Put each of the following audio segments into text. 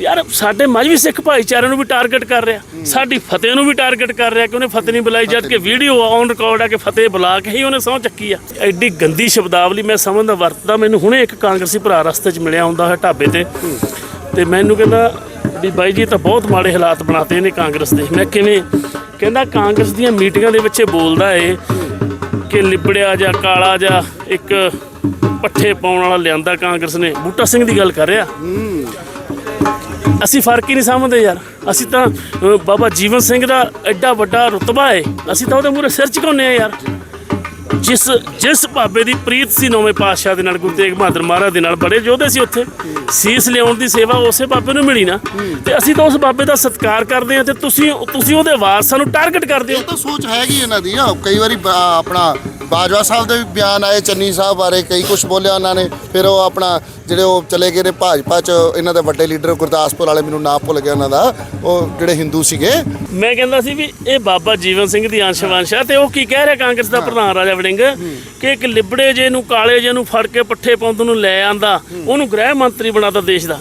ਯਾਰ ਸਾਡੇ ਮਜਬੀ ਸਿੱਖ ਭਾਈਚਾਰੇ ਨੂੰ ਵੀ ਟਾਰਗੇਟ ਕਰ ਰਿਹਾ। ਸਾਡੀ ਫਤਿਹ ਨੂੰ ਵੀ ਟਾਰਗੇਟ ਕਰ ਰਿਹਾ ਕਿ ਉਹਨੇ ਫਤਿਹ ਨਹੀਂ ਬੁਲਾਈ ਜਦ ਕਿ ਵੀਡੀਓ ਔਨ ਰਿਕਾਰਡ ਆ ਕਿ ਫਤਿਹ ਬੁਲਾ ਕੇ ਹੀ ਉਹਨੇ ਸਹੁੰ ਚੱਕੀ ਆ। ਐਡੀ ਗੰਦੀ ਸ਼ਬਦਾਵਲੀ ਮੈਂ ਸਮਝਦਾ ਵਰਤਦਾ ਮੈਨੂੰ ਹੁਣੇ ਇੱਕ ਕਾਂਗਰਸੀ ਭਰਾ ਰਸਤੇ 'ਚ ਮਿਲਿਆ ਹੁੰਦਾ ਹੈ ਢਾਬੇ ਤੇ। ਤੇ ਮੈਨੂੰ ਕਹਿੰਦਾ ਵੀ ਬਾਈ ਜੀ ਤਾਂ ਬਹੁਤ ਮਾੜੇ ਹਾਲਾਤ ਬਣਾਤੇ ਨੇ ਕਾਂਗਰਸ ਦੇ। ਮੈਂ ਕਿਵੇਂ ਕਹਿੰਦਾ ਕਾਂਗਰਸ ਦੀਆਂ ਮੀਟਿੰਗਾਂ ਦੇ ਵਿੱਚ ਇਹ ਬੋਲਦਾ ਏ ਕਿ ਲਿਬੜਿਆ ਜਾਂ ਕਾਲਾ ਜਾਂ ਇੱਕ ਪੱਠੇ ਪਾਉਣ ਵਾਲਾ ਲਿਆਂਦਾ ਕਾਂਗਰਸ ਨੇ। ਬੂਟਾ ਸਿੰਘ ਦੀ ਗੱਲ ਕਰ ਰਿਹਾ। ਅਸੀਂ ਫ਼ਰਕ ਹੀ ਨਹੀਂ ਸਮਝਦੇ ਯਾਰ। ਅਸੀਂ ਤਾਂ ਅ, ਬਾਬਾ ਜੀਵਨ ਸਿੰਘ ਦਾ ਐਡਾ ਵੱਡਾ ਰੁਤਬਾ ਹੈ ਅਸੀਂ ਤਾਂ ਉਹਦੇ ਮੂਹਰੇ ਸਿਰ ਝੁਕਾਉਂਦੇ ਆ ਯਾਰ। ਜਿਸ ਜਿਸ ਬਾਬੇ ਦੀ ਪ੍ਰੀਤ ਸੀ ਨੌਵੇਂ ਪਾਤਸ਼ਾਹ ਦੇ ਨਾਲ ਗੁਰੂ ਤੇਗ ਬਹਾਦਰ ਮਹਾਰਾਜ ਦੇ ਨਾਲ ਬੜੇ ਯੋਧੇ ਸੀ ਉੱਥੇ। ਸੀਸ ਲਿਆਉਣ ਦੀ ਸੇਵਾ ਉਸੇ ਬਾਬੇ ਨੂੰ ਮਿਲੀ ਨਾ। ਤੇ ਅਸੀਂ ਤਾਂ ਉਸ ਬਾਬੇ ਦਾ ਸਤਿਕਾਰ ਕਰਦੇ ਹਾਂ ਤੇ ਤੁਸੀਂ ਤੁਸੀਂ ਉਹਦੇ ਵਾਰਸਾਂ ਨੂੰ ਟਾਰਗੇਟ ਕਰਦੇ ਹੋ। ਇਹ ਤਾਂ ਸੋਚ ਹੈਗੀ ਇਹਨਾਂ ਦੀ ਆ। ਕਈ ਵਾਰੀ ਬ- ਆਪਣਾ ਬਾਜਵਾ ਸਾਹਿਬ ਦੇ ਵੀ ਬਿਆਨ ਆਏ ਚੰਨੀ ਸਾਹਿਬ ਬਾਰੇ ਕਈ ਕੁਝ ਬੋਲਿਆ ਉਹਨਾਂ ਨੇ ਫਿਰ ਉਹ ਆਪਣਾ ਜਿਹੜੇ ਉਹ ਚਲੇ ਗਏ ਨੇ ਭਾਜਪਾ ਚ ਇਹਨਾਂ ਦੇ ਵੱਡੇ ਲੀਡਰ ਗੁਰਦਾਸਪੁਰ ਵਾਲੇ ਮੈਨੂੰ ਨਾਮ ਭੁੱਲ ਗਿਆ ਉਹਨਾਂ ਦਾ ਉਹ ਜਿਹੜੇ ਹਿੰਦੂ ਸੀਗੇ। ਮੈਂ ਕਹਿੰਦਾ ਸੀ ਵੀ ਇਹ ਬਾਬਾ ਜੀਵਨ ਸਿੰਘ ਦੀ ਅੰਸ਼ ਵੰਸ਼ ਆ ਤੇ ਉਹ ਕੀ ਕਹਿ ਰਿਹਾ ਕਾਂਗਰਸ ਦਾ ਪ੍ਰਧਾਨ ਰਾਜਾ ਵੜਿੰਗ? ਕਿ ਇੱਕ ਲਿਬੜੇ ਜੇ ਨੂੰ ਕਾਲੇ ਜੇ ਨੂੰ ਫੜ ਕੇ ਪੱਠੇ ਪਾਉਂਦ ਨੂੰ ਲੈ ਆਂਦਾ ਉਹਨੂੰ ਗ੍ਰਹਿ ਮੰਤਰੀ ਬਣਾਤਾ ਦੇਸ਼ ਦਾ।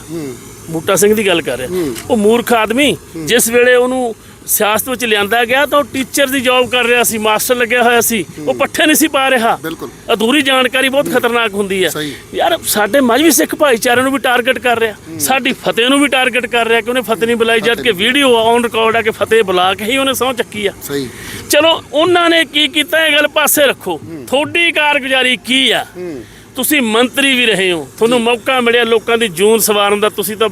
ਬੂਟਾ ਸਿੰਘ ਦੀ ਗੱਲ ਕਰ ਰਿਹਾ। ਉਹ ਮੂਰਖ ਆਦਮੀ ਜਿਸ ਵੇਲੇ ਉਹਨੂੰ ਸਿਆਸਤ ਵਿੱਚ ਲਿਆਂਦਾ ਗਿਆ ਤਾਂ ਉਹ ਟੀਚਰ ਦੀ ਜੌਬ ਕਰ ਰਿਹਾ ਸੀ ਮਾਸਟਰ ਲੱਗਿਆ ਹੋਇਆ ਸੀ। ਉਹ ਪੱਠੇ ਨਹੀਂ ਸੀ ਪਾ ਰਿਹਾ। ਬਿਲਕੁਲ। ਅਧੂਰੀ ਜਾਣਕਾਰੀ ਬਹੁਤ ਖਤਰਨਾਕ ਹੁੰਦੀ ਹੈ। ਯਾਰ ਸਾਡੇ ਮਜਬੀ ਸਿੱਖ ਭਾਈਚਾਰੇ ਨੂੰ ਵੀ ਟਾਰਗੇਟ ਕਰ ਰਿਹਾ। ਸਾਡੀ ਫਤਿਹ ਨੂੰ ਵੀ ਟਾਰਗੇਟ ਕਰ ਰਿਹਾ ਕਿ ਉਹਨੇ ਫਤਿਹ ਨਹੀਂ ਬੁਲਾਈ ਜਦ ਕਿ ਵੀਡੀਓ ਔਨ ਰਿਕਾਰਡ ਆ ਕਿ ਫਤਿਹ ਬੁਲਾ ਕੇ ਹੀ ਉਹਨੇ ਸਹੁੰ ਚੱਕੀ ਆ। ਸਹੀ। ਚਲੋ ਉਹਨਾਂ ਨੇ ਕੀ ਕੀਤਾ? ਇਹ ਗੱਲ ਪਾਸੇ ਰੱਖੋ। ਤੁਹਾਡੀ ਕਾਰਗੁਜ਼ਾਰੀ ਕੀ ਆ? ਤੁਸੀਂ ਮੰਤਰੀ ਵੀ ਰਹੇ ਹੋ। ਤੁਹਾਨੂੰ ਮੌਕਾ ਮਿਲਿਆ ਲੋਕਾਂ ਦੀ ਜੂਨ ਸਵਾਰਨ ਦਾ। ਤੁਸੀਂ ਤਾਂ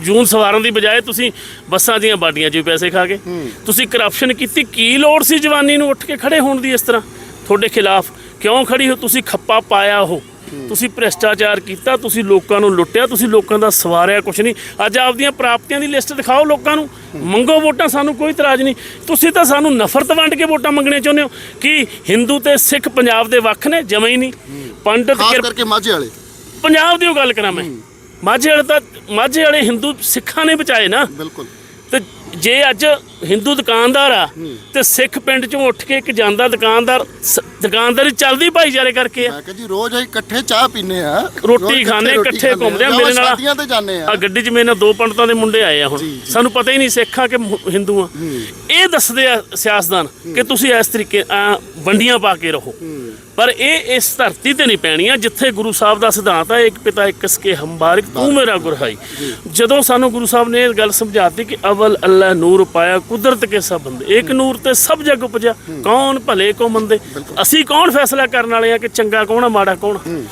ਜੂਨ ਸਵਾਰਨ ਦੀ ਬਜਾਏ ਤੁਸੀਂ ਬੱਸਾਂ ਦੀਆਂ ਬਾਡੀਆਂ 'ਚ ਵੀ ਪੈਸੇ ਖਾ ਗਏ। ਤੁਸੀਂ ਕਰਪਸ਼ਨ ਕੀਤੀ। ਕੀ ਲੋੜ ਸੀ ਜਵਾਨੀ ਨੂੰ ਉੱਠ ਕੇ ਖੜੇ ਹੋਣ ਦੀ ਇਸ ਤਰ੍ਹਾਂ? ਤੁਹਾਡੇ ਖਿਲਾਫ ਕਿਉਂ ਖੜੀ ਹੋ? ਤੁਸੀਂ ਖੱਪਾ ਪਾਇਆ ਉਹ ਤੁਸੀਂ ਭ੍ਰਿਸ਼ਟਾਚਾਰ ਕੀਤਾ। ਤੁਸੀਂ ਲੋਕਾਂ ਨੂੰ ਲੁੱਟਿਆ। ਤੁਸੀਂ ਲੋਕਾਂ ਦਾ ਸਵਾਰਿਆ ਕੁਛ ਨਹੀਂ। ਅੱਜ ਆਪਦੀਆਂ ਪ੍ਰਾਪਤੀਆਂ ਦੀ ਲਿਸਟ ਦਿਖਾਓ ਲੋਕਾਂ ਨੂੰ। ਮੰਗੋ ਵੋਟਾਂ ਸਾਨੂੰ ਕੋਈ ਇਤਰਾਜ਼ ਨਹੀਂ। ਤੁਸੀਂ ਤਾਂ ਸਾਨੂੰ ਨਫ਼ਰਤ ਵੰਡ ਕੇ ਵੋਟਾਂ ਮੰਗਣੇ ਚਾਹੁੰਦੇ ਹੋ ਕਿ ਹਿੰਦੂ ਤੇ ਸਿੱਖ ਪੰਜਾਬ ਦੇ ਵੱਖ ਨੇ ਜਮਾ ਹੀ ਨਹੀਂ। ਪੰਡਤ ਖਾਸ ਕਰਕੇ ਮਾਝੇ ਵਾਲੇ। ਪੰਜਾਬ ਦੀ ਉਹ ਗੱਲ ਕਰਾਂ ਮੈਂ। ਮਾਝੇ ਵਾਲੇ ਤਾਂ ਮਾਝੇ ਵਾਲੇ ਹਿੰਦੂ ਸਿੱਖਾਂ ਨੇ ਬਚਾਏ ਨਾ। ਬਿਲਕੁਲ। ਤੇ ਜੇ ਅੱਜ ਹਿੰਦੂ ਦੁਕਾਨਦਾਰ ਆ ਤੇ ਸਿੱਖ ਪਿੰਡ ਚੋਂ ਉੱਠ ਕੇ ਇੱਕ ਜਾਂਦਾ ਦੁਕਾਨਦਾਰ ਸ- ਦੁਕਾਨਦਾਰੀ ਚੱਲਦੀ ਭਾਈਚਾਰੇ ਕਰਕੇ ਆ। ਮੈਂ ਕਿਹਾ ਜੀ ਰੋਜ਼ ਅਸੀਂ ਇਕੱਠੇ ਚਾਹ ਪੀਨੇ ਆ। ਰੋਟੀ ਖਾਣੇ ਇਕੱਠੇ ਘੁੰਮਦੇ ਆ। ਮੇਰੇ ਨਾਲ ਸ਼ਾਦੀਆਂ ਤੇ ਜਾਂਦੇ ਆ। ਆ ਗੱਡੀ 'ਚ ਮੇਰੇ ਨਾਲ ਦੋ ਪੰਡਤਾਂ ਦੇ ਮੁੰਡੇ ਆਏ ਆ ਹੁਣ। ਜੀ, ਜੀ। ਸਾਨੂੰ ਪਤਾ ਹੀ ਨਹੀਂ ਸਿੱਖ ਆ ਕਿ ਮੁ- ਹਿੰਦੂ ਆ। ਇਹ ਦੱਸਦੇ ਆ ਸਿਆਸਤਦਾਨ ਕਿ ਤੁਸੀਂ ਇਸ ਤਰੀਕੇ ਆ ਵੰਡੀਆਂ ਪਾ ਕੇ ਰਹੋ। ਪਰ ਇਹ ਇਸ ਧਰਤੀ ਤੇ ਨਹੀਂ ਪੈਣੀਆਂ ਜਿੱਥੇ ਗੁਰੂ ਸਾਹਿਬ ਦਾ ਸਿਧਾਂਤ ਹੈ ਇੱਕ ਪਿਤਾ ਇੱਕ ਸਕੇ ਹੰਬਾਰਿਕ ਤੂੰ ਮੇਰਾ ਗੁਰਹਾਈ ਜਦੋਂ ਸਾਨੂੰ ਗੁਰੂ ਸਾਹਿਬ ਨੇ ਇਹ ਗੱਲ ਸਮਝਾਤੀ ਕਿ ਅਵਲ ਅੱਲਾ ਨੂਰ ਪਾਇਆ ਕੁਦਰਤ ਕੇ ਸਭ ਬੰਦੇ ਇੱਕ ਨੂਰ ਤੇ ਸਭ ਜਗ ਉਪਜਾ ਕੌਣ ਭਲੇ ਕੋ ਮੰਦੇ? ਅਸੀਂ ਕੌਣ ਫੈਸਲਾ ਕਰਨ ਵਾਲੇ ਆ ਕਿ ਚੰਗਾ ਕੌਣ ਆ ਮਾੜਾ ਕੌਣ ਆ?